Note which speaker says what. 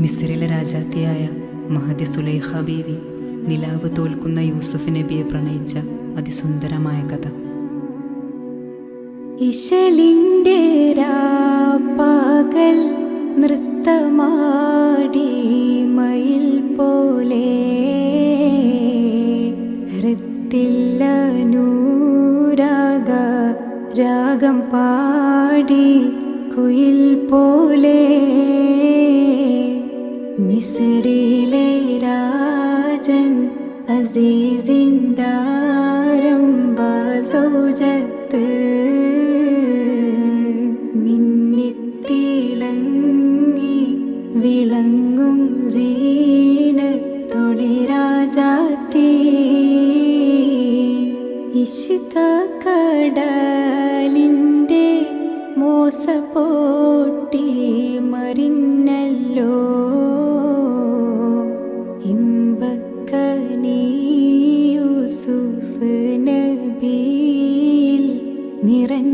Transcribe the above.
Speaker 1: മിസ്രിലെ രാജാത്തിയായ മഹദി സുലൈഹ ബീവി നിലാവ് തോൽക്കുന്ന യൂസുഫ് നബിയെ പ്രണയിച്ച അതിസുന്ദരമായ കഥ.
Speaker 2: ഇശലിന്റെ പകൽ നൃത്തമാടി മയിൽ പോലെ ഹൃത്തില്ല നൂരാഗ രാഗം പാടി കുയിൽ പോലെ മിസ്രിലെ രാജൻ അസീസിന്ദാരംബ സൗജത്ത് മിന്നിത്തിളങ്ങി വിളങ്ങും സീനത്തൊളി രാജാത്തീ ഇഷ്ക കടലിന്റെ മോസ പോട്ടി മറിഞ്ഞല്ലോ. നിറഞ്ഞ